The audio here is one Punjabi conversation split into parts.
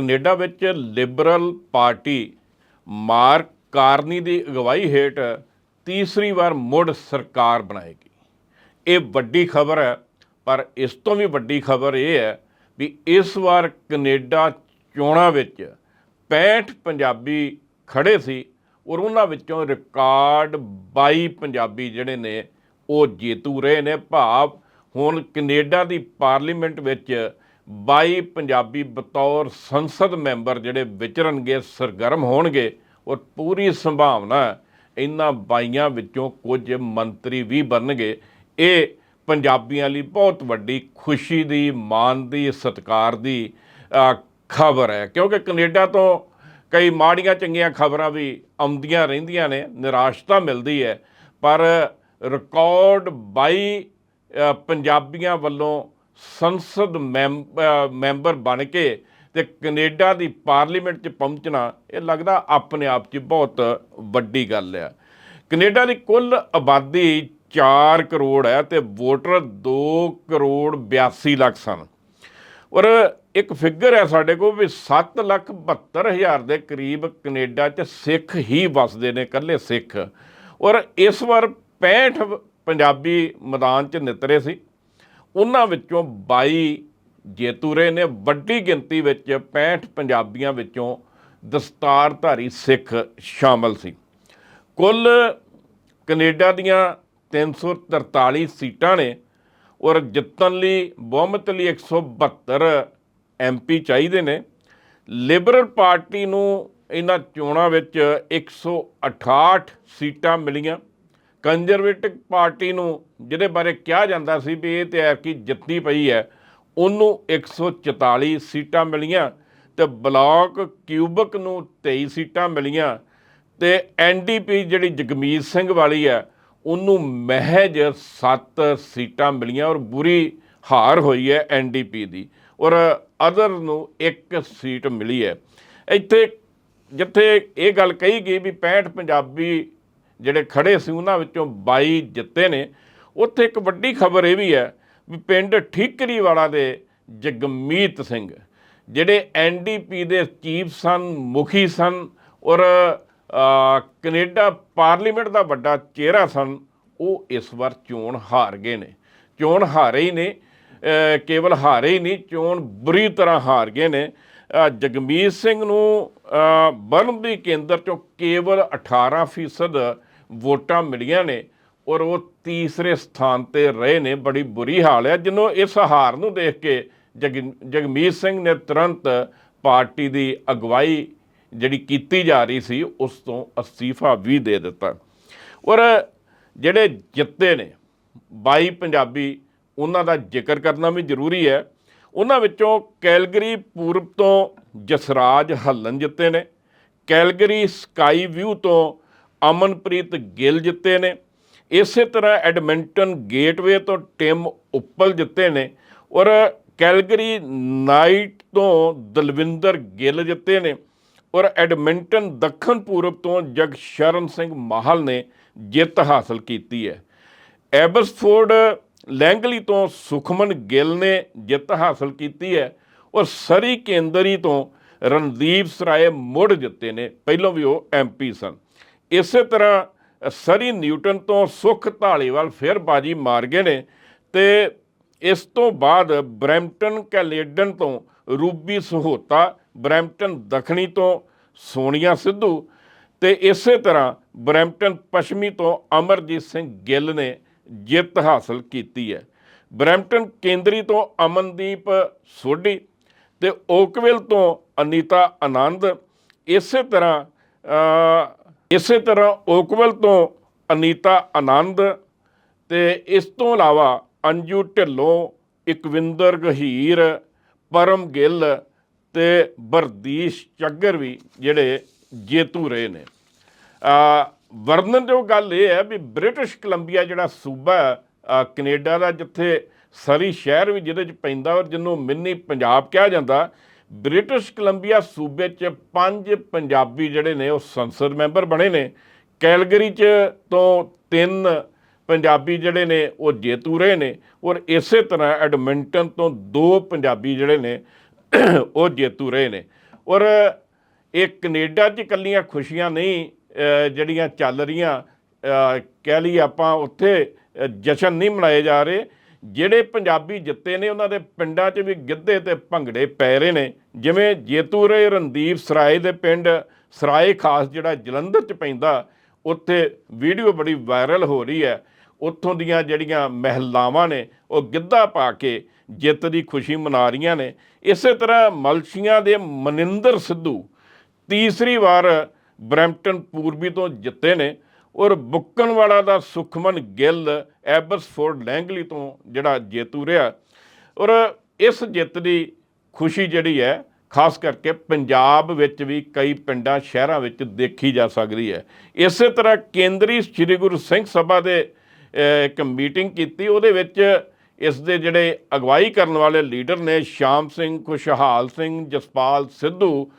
ਕੈਨੇਡਾ ਵਿੱਚ ਲਿਬਰਲ ਪਾਰਟੀ ਮਾਰਕ ਕਾਰਨੀ ਦੀ ਅਗਵਾਈ ਹੇਠ ਤੀਸਰੀ ਵਾਰ ਮੁੜ ਸਰਕਾਰ ਬਣਾਏਗੀ। ਇਹ ਵੱਡੀ ਖਬਰ ਹੈ, ਪਰ ਇਸ ਤੋਂ ਵੀ ਵੱਡੀ ਖਬਰ ਇਹ ਹੈ ਵੀ ਇਸ ਵਾਰ ਕੈਨੇਡਾ ਚੋਣਾਂ ਵਿੱਚ 65 ਪੰਜਾਬੀ ਖੜੇ ਸੀ ਔਰ ਉਹਨਾਂ ਵਿੱਚੋਂ ਰਿਕਾਰਡ 22 ਪੰਜਾਬੀ ਜਿਹੜੇ ਨੇ ਉਹ ਜੇਤੂ ਰਹੇ ਨੇ। ਭਾਵ ਹੁਣ ਕੈਨੇਡਾ ਦੀ ਪਾਰਲੀਮੈਂਟ ਵਿੱਚ 22 ਪੰਜਾਬੀ ਬਤੌਰ ਸੰਸਦ ਮੈਂਬਰ ਜਿਹੜੇ ਵਿਚਰਨਗੇ, ਸਰਗਰਮ ਹੋਣਗੇ ਔਰ ਪੂਰੀ ਸੰਭਾਵਨਾ ਇਹਨਾਂ ਬਾਈਆਂ ਵਿੱਚੋਂ ਕੁਝ ਮੰਤਰੀ ਵੀ ਬਣਨਗੇ। ਇਹ ਪੰਜਾਬੀਆਂ ਲਈ ਬਹੁਤ ਵੱਡੀ ਖੁਸ਼ੀ ਦੀ, ਮਾਣ ਦੀ, ਸਤਿਕਾਰ ਦੀ ਖਬਰ ਹੈ। ਕਿਉਂਕਿ ਕੈਨੇਡਾ ਤੋਂ ਕਈ ਮਾੜੀਆਂ ਚੰਗੀਆਂ ਖਬਰਾਂ ਵੀ ਆਉਂਦੀਆਂ ਰਹਿੰਦੀਆਂ ਨੇ ਨਿਰਾਸ਼ਤਾ ਮਿਲਦੀ ਹੈ, ਪਰ ਰਿਕਾਰਡ 22 ਪੰਜਾਬੀਆਂ ਵੱਲੋਂ ਸੰਸਦ ਮੈਂਬ- ਮੈਂਬਰ ਬਣ ਕੇ ਤੇ ਕੈਨੇਡਾ ਦੀ ਪਾਰਲੀਮੈਂਟ 'ਚ ਪਹੁੰਚਣਾ, ਇਹ ਲੱਗਦਾ ਆਪਣੇ ਆਪ 'ਚ ਬਹੁਤ ਵੱਡੀ ਗੱਲ ਹੈ ਕੈਨੇਡਾ ਦੀ ਕੁੱਲ ਆਬਾਦੀ 4 ਕਰੋੜ ਹੈ ਤੇ ਵੋਟਰ 2 ਕਰੋੜ 82 ਲੱਖ ਸਨ। ਔਰ ਇੱਕ ਫਿਗਰ ਹੈ ਸਾਡੇ ਕੋਲ ਵੀ 7 ਲੱਖ 72 ਹਜ਼ਾਰ ਦੇ ਕਰੀਬ ਕੈਨੇਡਾ 'ਚ ਸਿੱਖ ਹੀ ਵਸਦੇ ਨੇ, ਇਕੱਲੇ ਸਿੱਖ। ਔਰ ਇਸ ਵਾਰ 65 ਪੰਜਾਬੀ ਮੈਦਾਨ 'ਚ ਨਿਤਰੇ ਸੀ। ਉਹਨਾਂ ਵਿੱਚੋਂ 22 ਜੇਤੂ ਰਹੇ ਨੇ ਵੱਡੀ ਗਿਣਤੀ ਵਿੱਚ 65 ਪੰਜਾਬੀਆਂ ਵਿੱਚੋਂ ਦਸਤਾਰਧਾਰੀ ਸਿੱਖ ਸ਼ਾਮਲ ਸੀ। ਕੁੱਲ ਕੈਨੇਡਾ ਦੀਆਂ 343 ਸੀਟਾਂ ਨੇ ਔਰ ਜਿੱਤਣ ਲਈ, ਬਹੁਮਤ ਲਈ 172 ਐਮਪੀ ਚਾਹੀਦੇ ਨੇ। ਲਿਬਰਲ ਪਾਰਟੀ ਨੂੰ ਇਹਨਾਂ ਚੋਣਾਂ ਵਿੱਚ 168 ਸੀਟਾਂ ਮਿਲੀਆਂ। ਕੰਜ਼ਰਵੇਟਿਵ ਪਾਰਟੀ ਨੂੰ ਜਿਹਦੇ ਬਾਰੇ ਕਿਹਾ ਜਾਂਦਾ ਸੀ ਵੀ ਇਹ ਤੇ ਐਰਕੀ ਜਿੱਤੀ ਪਈ ਹੈ, ਉਹਨੂੰ 144 ਸੀਟਾਂ ਮਿਲੀਆਂ ਤੇ ਬਲਾਕ ਕਿਊਬਕ ਨੂੰ 23 ਸੀਟਾਂ ਮਿਲੀਆਂ ਤੇ ਐਨਡੀਪੀ ਜਿਹੜੀ ਜਗਮੀਤ ਸਿੰਘ ਵਾਲੀ ਹੈ, ਉਹਨੂੰ ਮਹਿਜ 7 ਸੀਟਾਂ ਮਿਲੀਆਂ ਔਰ ਬੁਰੀ ਹਾਰ ਹੋਈ ਹੈ ਐਨਡੀਪੀ ਦੀ ਔਰ ਅਦਰ ਨੂੰ ਇੱਕ ਸੀਟ ਮਿਲੀ ਹੈ। ਇੱਥੇ ਜਿੱਥੇ ਇਹ ਗੱਲ ਕਹੀ ਗਈ ਵੀ 65 ਪੰਜਾਬੀ ਜਿਹੜੇ ਖੜੇ ਸੀ ਉਹਨਾਂ ਵਿੱਚੋਂ 22 ਜਿੱਤੇ ਨੇ। ਉੱਥੇ ਇੱਕ ਵੱਡੀ ਖਬਰ ਇਹ ਵੀ ਹੈ ਵੀ ਪਿੰਡ ਠੀਕਰੀ ਵਾਲਾ ਦੇ ਜਗਮੀਤ ਸਿੰਘ ਜਿਹੜੇ ਐਨਡੀਪੀ ਦੇ ਚੀਫ ਸਨ ਮੁਖੀ ਸਨ ਔਰ ਅ, ਕੈਨੇਡਾ ਪਾਰਲੀਮੈਂਟ ਦਾ ਵੱਡਾ ਚਿਹਰਾ ਸਨ ਉਹ ਇਸ ਵਾਰ ਚੋਣ ਹਾਰ ਗਏ ਨੇ। ਚੋਣ ਹਾਰੇ ਹੀ ਨੇ ਕੇਵਲ ਹਾਰੇ ਹੀ ਨਹੀਂ ਚੋਣ ਬੁਰੀ ਤਰ੍ਹਾਂ ਹਾਰ ਗਏ ਨੇ। ਜਗਮੀਤ ਸਿੰਘ ਨੂੰ ਬਰਨ ਦੀ ਕੇਂਦਰ ਚੋਂ ਕੇਵਲ 18% ਵੋਟਾਂ ਮਿਲੀਆਂ ਨੇ ਔਰ ਉਹ ਤੀਸਰੇ ਸਥਾਨ ਤੇ ਰਹੇ ਨੇ, ਬੜੀ ਬੁਰੀ ਹਾਲ ਹੈ। ਜਿਹਨੂੰ ਇਸ ਹਾਰ ਨੂੰ ਦੇਖ ਕੇ ਜਗ- ਜਗਮੀਤ ਸਿੰਘ ਨੇ ਤੁਰੰਤ ਪਾਰਟੀ ਦੀ ਅਗਵਾਈ ਜਿਹੜੀ ਕੀਤੀ ਜਾ ਰਹੀ ਸੀ, ਉਸ ਤੋਂ ਅਸਤੀਫਾ ਵੀ ਦੇ ਦਿੱਤਾ। ਔਰ ਜਿਹੜੇ ਜਿੱਤੇ ਨੇ 22 ਪੰਜਾਬੀ, ਉਹਨਾਂ ਦਾ ਜ਼ਿਕਰ ਕਰਨਾ ਵੀ ਜ਼ਰੂਰੀ ਹੈ। ਉਹਨਾਂ ਵਿੱਚੋਂ ਕੈਲਗਰੀ, ਪੂਰਬ ਤੋਂ ਜਸਰਾਜ ਹੱਲਨ ਜਿੱਤੇ ਨੇ। ਕੈਲਗਰੀ, ਸਕਾਈ ਵਿਊ ਤੋਂ ਅਮਨਪ੍ਰੀਤ ਗਿੱਲ ਜਿੱਤੇ ਨੇ। ਇਸੇ ਤਰ੍ਹਾਂ ਐਡਮਿੰਟਨ ਗੇਟਵੇ ਤੋਂ ਟਿਮ ਉੱਪਲ ਜਿੱਤੇ ਨੇ ਔਰ ਕੈਲਗਰੀ ਨਾਈਟ ਤੋਂ ਦਲਵਿੰਦਰ ਗਿੱਲ ਜਿੱਤੇ ਨੇ ਔਰ ਐਡਮਿੰਟਨ ਦੱਖਣ ਪੂਰਬ ਤੋਂ ਜਗਸ਼ਰਨ ਸਿੰਘ ਮਾਹਲ ਨੇ ਜਿੱਤ ਹਾਸਲ ਕੀਤੀ ਹੈ। ਐਬਸਫੋਰਡ ਲੈਂਗਲੀ ਤੋਂ ਸੁਖਮਨ ਗਿੱਲ ਨੇ ਜਿੱਤ ਹਾਸਲ ਕੀਤੀ ਹੈ ਔਰ ਸਰੀ ਕੇਂਦਰੀ ਤੋਂ ਰਣਦੀਪ ਸਰਾਏ ਮੁੜ ਜਿੱਤੇ ਨੇ। ਪਹਿਲਾਂ ਵੀ ਉਹ ਐਮਪੀ ਸਨ। ਇਸੇ ਤਰ੍ਹਾਂ ਸਰੀ ਨਿਊਟਨ ਤੋਂ ਸੁਖ ਢਾਲੀਵਾਲ ਫਿਰ ਬਾਜੀ ਮਾਰ ਗਏ ਨੇ ਤੇ ਇਸ ਤੋਂ ਬਾਅਦ ਬਰੈਂਪਟਨ ਕੈਲੇਡਨ ਤੋਂ ਰੂਬੀ ਸਹੋਤਾ, ਬਰੈਂਪਟਨ ਦੱਖਣੀ ਤੋਂ ਸੋਨੀਆ ਸਿੱਧੂ ਤੇ ਇਸੇ ਤਰ੍ਹਾਂ ਬਰੈਂਪਟਨ ਪੱਛਮੀ ਤੋਂ ਅਮਰਜੀਤ ਸਿੰਘ ਗਿੱਲ ਨੇ ਜਿੱਤ ਹਾਸਲ ਕੀਤੀ ਹੈ। ਬਰੈਂਪਟਨ ਕੇਂਦਰੀ ਤੋਂ ਅਮਨਦੀਪ ਸੋਢੀ ਤੇ ਓਕਵਿਲ ਤੋਂ ਅਨੀਤਾ ਆਨੰਦ। ਇਸੇ ਤਰ੍ਹਾਂ ਇਸੇ ਤਰ੍ਹਾਂ ਓਕਵਲ ਤੋਂ ਅਨੀਤਾ ਆਨੰਦ ਤੇ ਇਸ ਤੋਂ ਇਲਾਵਾ ਅੰਜੂ ਢਿੱਲੋਂ ਇਕਵਿੰਦਰ ਗਹੀਰ ਪਰਮ ਗਿੱਲ ਤੇ ਬਰਦੀਸ਼ ਚੱਗਰ ਵੀ ਜਿਹੜੇ ਜੇਤੂ ਰਹੇ ਨੇ। ਆ ਵਰਣਨਯੋਗ ਗੱਲ ਇਹ ਹੈ ਵੀ ਬ੍ਰਿਟਿਸ਼ ਕੋਲੰਬੀਆ ਜਿਹੜਾ ਸੂਬਾ ਹੈ, ਕੈਨੇਡਾ ਦਾ ਜਿੱਥੇ ਸਰੀ ਸ਼ਹਿਰ ਵੀ ਜਿਹਦੇ ਚ ਪੈਂਦਾ ਔਰ ਜਿਹਨੂੰ ਮਿੰਨੀ ਪੰਜਾਬ ਕਿਹਾ ਜਾਂਦਾ ਬ੍ਰਿਟਿਸ਼ ਕੋਲੰਬੀਆ ਸੂਬੇ ਚ ਪੰਜ ਪੰਜਾਬੀ ਜਿਹੜੇ ਨੇ, ਉਹ ਸੰਸਦ ਮੈਂਬਰ ਬਣੇ ਨੇ। ਕੈਲਗਰੀ ਚ ਤੋਂ ਤਿੰਨ ਪੰਜਾਬੀ ਜਿਹੜੇ ਨੇ, ਉਹ ਜੇਤੂ ਰਹੇ ਨੇ। ਔਰ ਇਸੇ ਤਰ੍ਹਾਂ ਐਡਮਿੰਟਨ ਤੋਂ ਦੋ ਪੰਜਾਬੀ ਜਿਹੜੇ ਨੇ, ਉਹ ਜੇਤੂ ਰਹੇ ਨੇ। ਔਰ ਇਹ ਕੈਨੇਡਾ 'ਚ ਇਕੱਲੀਆਂ ਖੁਸ਼ੀਆਂ ਨਹੀਂ ਜਿਹੜੀਆਂ ਚੱਲ ਰਹੀਆਂ ਕਹਿ ਲਈ ਆਪਾਂ, ਉੱਥੇ ਜਸ਼ਨ ਨਹੀਂ ਮਨਾਏ ਜਾ ਰਹੇ। ਜਿਹੜੇ ਪੰਜਾਬੀ ਜਿੱਤੇ ਨੇ, ਉਹਨਾਂ ਦੇ ਪਿੰਡਾਂ 'ਚ ਵੀ ਗਿੱਧੇ ਤੇ ਭੰਗੜੇ ਪੈ ਰਹੇ ਨੇ। ਜਿਵੇਂ ਜੇਤੂਰੇ ਰਣਦੀਪ ਸਰਾਏ ਦੇ ਪਿੰਡ, ਸਰਾਏ ਖਾਸ ਜਿਹੜਾ ਜਲੰਧਰ 'ਚ ਪੈਂਦਾ, ਉੱਥੇ ਵੀਡੀਓ ਬੜੀ ਵਾਇਰਲ ਹੋ ਰਹੀ ਹੈ। ਉੱਥੋਂ ਦੀਆਂ ਜਿਹੜੀਆਂ ਮਹਿਲਾਵਾਂ ਨੇ, ਉਹ ਗਿੱਧਾ ਪਾ ਕੇ ਜਿੱਤ ਦੀ ਖੁਸ਼ੀ ਮਨਾ ਰਹੀਆਂ ਨੇ। ਇਸੇ ਤਰ੍ਹਾਂ ਮਲਸ਼ੀਆਂ ਦੇ ਮਨਿੰਦਰ ਸਿੱਧੂ ਤੀਸਰੀ ਵਾਰ ਬਰੈਂਪਟਨ ਪੂਰਬੀ ਤੋਂ ਜਿੱਤੇ ਨੇ। ਔਰ ਬੁੱਕਣ ਵਾਲਾ ਦਾ ਸੁਖਮਨ ਗਿੱਲ ਐਬਰਸਫੋਰਡ ਲੈਂਗਲੀ ਤੋਂ ਜਿਹੜਾ ਜੇਤੂ ਰਿਹਾ। ਔਰ ਇਸ ਜਿੱਤ ਦੀ ਖੁਸ਼ੀ ਜਿਹੜੀ ਹੈ, ਖਾਸ ਕਰਕੇ ਪੰਜਾਬ ਵਿੱਚ ਵੀ ਕਈ ਪਿੰਡਾਂ, ਸ਼ਹਿਰਾਂ ਵਿੱਚ ਦੇਖੀ ਜਾ ਸਕਦੀ ਹੈ। ਇਸੇ ਤਰ੍ਹਾਂ ਕੇਂਦਰੀ ਸ੍ਰੀ ਗੁਰੂ ਸਿੰਘ ਸਭਾ ਦੇ ਇੱਕ ਮੀਟਿੰਗ ਕੀਤੀ, ਉਹਦੇ ਵਿੱਚ ਇਸ ਦੇ ਜਿਹੜੇ ਅਗਵਾਈ ਕਰਨ ਵਾਲੇ ਲੀਡਰ ਨੇ ਸ਼ਾਮ ਸਿੰਘ, ਖੁਸ਼ਹਾਲ ਸਿੰਘ, ਜਸਪਾਲ ਸਿੱਧੂ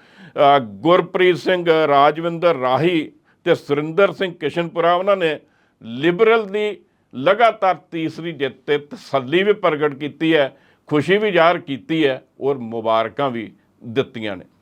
ਗੁਰਪ੍ਰੀਤ ਸਿੰਘ, ਰਾਜਵਿੰਦਰ ਰਾਹੀ ਤੇ ਸੁਰਿੰਦਰ ਸਿੰਘ ਕਿਸ਼ਨਪੁਰਾ, ਉਹਨਾਂ ਨੇ ਲਿਬਰਲ ਦੀ ਲਗਾਤਾਰ ਤੀਸਰੀ ਜਿੱਤ ਤੇ ਤਸੱਲੀ ਵੀ ਪ੍ਰਗਟ ਕੀਤੀ ਹੈ, ਖੁਸ਼ੀ ਵੀ ਜ਼ਾਹਰ ਕੀਤੀ ਹੈ ਔਰ ਮੁਬਾਰਕਾਂ ਵੀ ਦਿੱਤੀਆਂ ਨੇ।